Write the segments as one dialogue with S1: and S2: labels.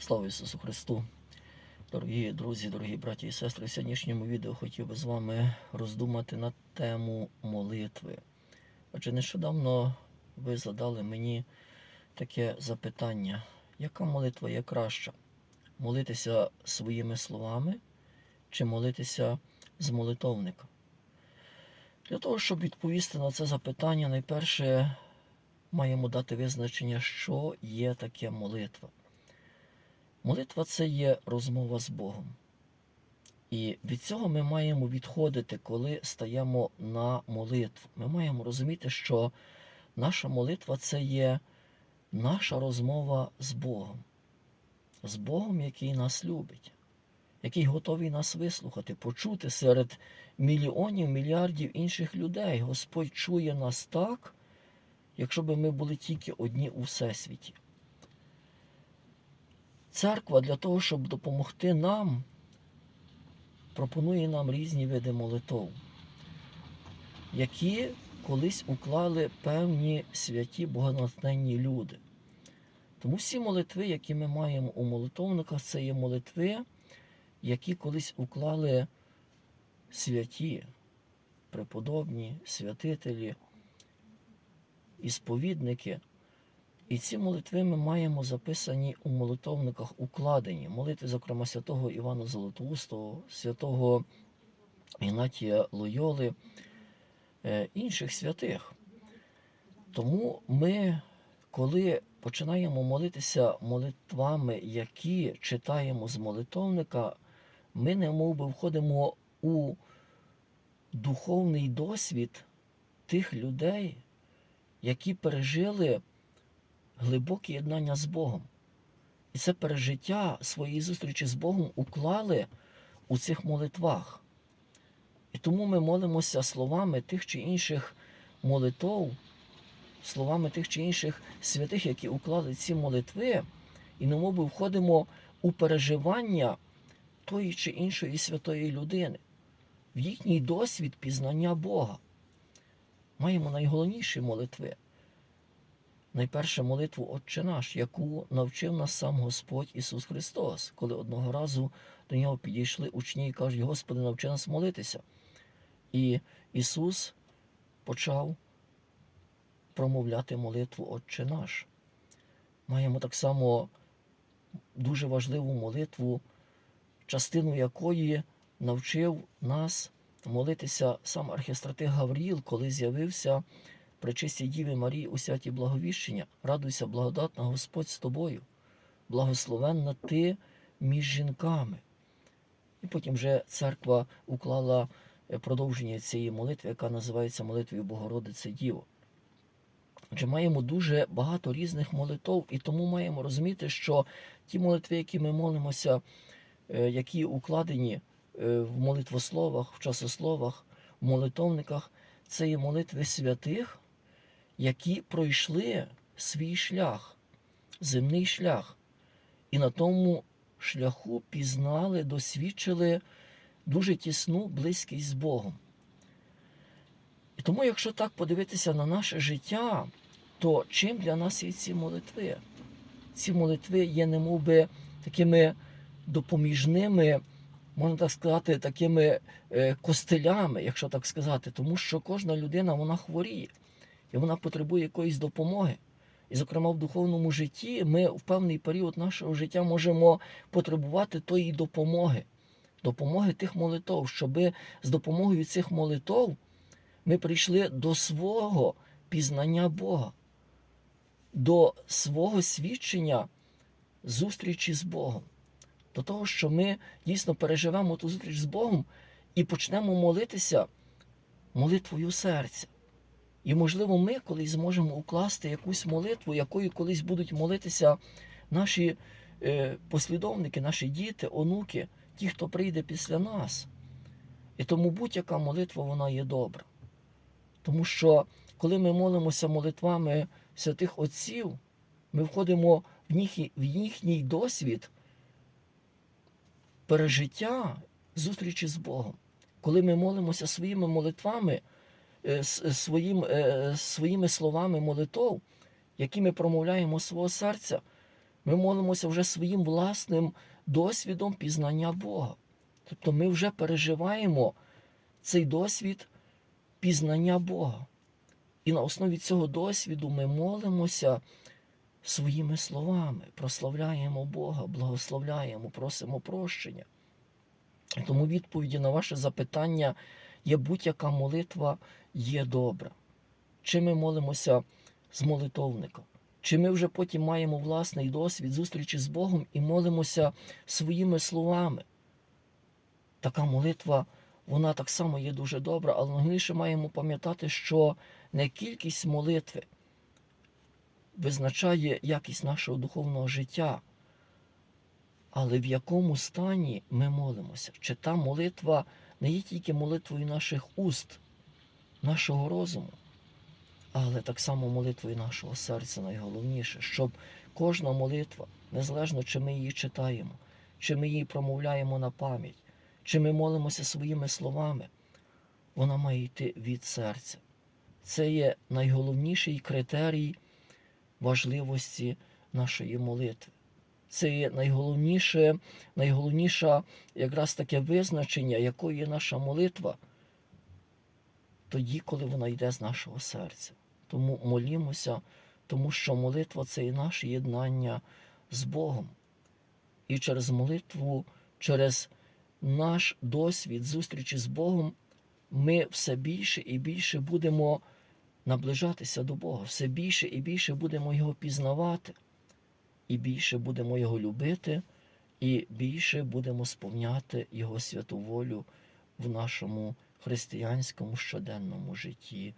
S1: Слава Ісусу Христу! Дорогі друзі, дорогі браті і сестри, в сьогоднішньому відео хотів би з вами роздумати на тему молитви. Адже нещодавно ви задали мені таке запитання: яка молитва є краща? Молитися своїми словами чи молитися з молитовника? Для того, щоб відповісти на це запитання, найперше маємо дати визначення, що є таке молитва. Молитва це є розмова з Богом. І від цього ми маємо відходити, коли стаємо на молитву. Ми маємо розуміти, що наша молитва це є наша розмова з Богом, з Богом, який нас любить, який готовий нас вислухати, почути серед мільйонів, мільярдів інших людей. Господь чує нас так, якщо б ми були тільки одні у всесвіті. Церква для того, щоб допомогти нам, пропонує нам різні види молитов, які колись уклали певні святі богонатхненні люди. Тому всі молитви, які ми маємо у молитовниках, це є молитви, які колись уклали святі, преподобні, святителі, ісповідники. І ці молитви ми маємо записані у молитовниках укладені. Молитви, зокрема, святого Івана Золотоустого, святого Ігнатія Лойоли, е, інших святих. Тому ми, коли починаємо молитися молитвами, які читаємо з молитовника, ми немов би входимо у духовний досвід тих людей, які пережили глибоке єднання з Богом. І це пережиття своєї зустрічі з Богом уклали у цих молитвах. І тому ми молимося словами тих чи інших молитов, словами тих чи інших святих, які уклали ці молитви, і немоби входимо у переживання тої чи іншої святої людини, в їхній досвід пізнання Бога. Маємо найголовніші молитви найперше молитву Отче наш, яку навчив нас сам Господь Ісус Христос, коли одного разу до нього підійшли учні і кажуть, Господи, навчи нас молитися. І Ісус почав промовляти молитву Отче наш. Маємо так само дуже важливу молитву, частину якої навчив нас молитися сам архістратиг Гавріл, коли з'явився при чистій Діві Марії у святі благовіщення, радуйся, благодатна Господь з тобою, благословенна ти між жінками. І потім вже церква уклала продовження цієї молитви, яка називається молитвою Богородице Діво. Отже, маємо дуже багато різних молитв, і тому маємо розуміти, що ті молитви, які ми молимося, які укладені в молитвословах, в часословах, в молитовниках, це є молитви святих, які пройшли свій шлях, земний шлях, і на тому шляху пізнали, досвідчили дуже тісну близькість з Богом. І тому, якщо так подивитися на наше життя, то чим для нас є ці молитви? Ці молитви є немовби такими допоміжними, можна так сказати, такими костелями, якщо так сказати, тому що кожна людина вона хворіє і вона потребує якоїсь допомоги. І, зокрема, в духовному житті ми в певний період нашого життя можемо потребувати тої допомоги, допомоги тих молитв, щоб з допомогою цих молитв ми прийшли до свого пізнання Бога, до свого свідчення зустрічі з Богом, до того, що ми дійсно переживемо ту зустріч з Богом і почнемо молитися молитвою серця. І, можливо, ми колись зможемо укласти якусь молитву, якою колись будуть молитися наші е, послідовники, наші діти, онуки, ті, хто прийде після нас. І тому будь-яка молитва вона є добра. Тому що, коли ми молимося молитвами святих Отців, ми входимо в їхній, в їхній досвід пережиття зустрічі з Богом. Коли ми молимося своїми молитвами, своїм, своїми словами молитов, які ми промовляємо свого серця, Ми молимося вже своїм власним досвідом пізнання Бога. Тобто ми вже переживаємо цей досвід пізнання Бога. І на основі цього досвіду ми молимося своїми словами, прославляємо Бога, благословляємо, просимо прощення. Тому відповіді на ваше запитання є будь-яка молитва є добра. Чи ми молимося з молитовника? Чи ми вже потім маємо власний досвід зустрічі з Богом і молимося своїми словами? Така молитва, вона так само є дуже добра, але найголовніше маємо пам'ятати, що не кількість молитви визначає якість нашого духовного життя, але в якому стані ми молимося. Чи та молитва не є тільки молитвою наших уст, нашого розуму, але так само молитвою нашого серця найголовніше, щоб кожна молитва, незалежно чи ми її читаємо, чи ми її промовляємо на пам'ять, чи ми молимося своїми словами, вона має йти від серця. Це є найголовніший критерій важливості нашої молитви. Це найголовніше, найголовніше якраз таке визначення, якою є наша молитва, тоді, коли вона йде з нашого серця. Тому молімося, тому що молитва це і наше єднання з Богом. І через молитву, через наш досвід зустрічі з Богом, ми все більше і більше будемо наближатися до Бога, все більше і більше будемо Його пізнавати, і більше будемо Його любити, і більше будемо сповняти Його святу волю в нашому християнському щоденному житті.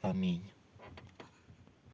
S1: Амінь.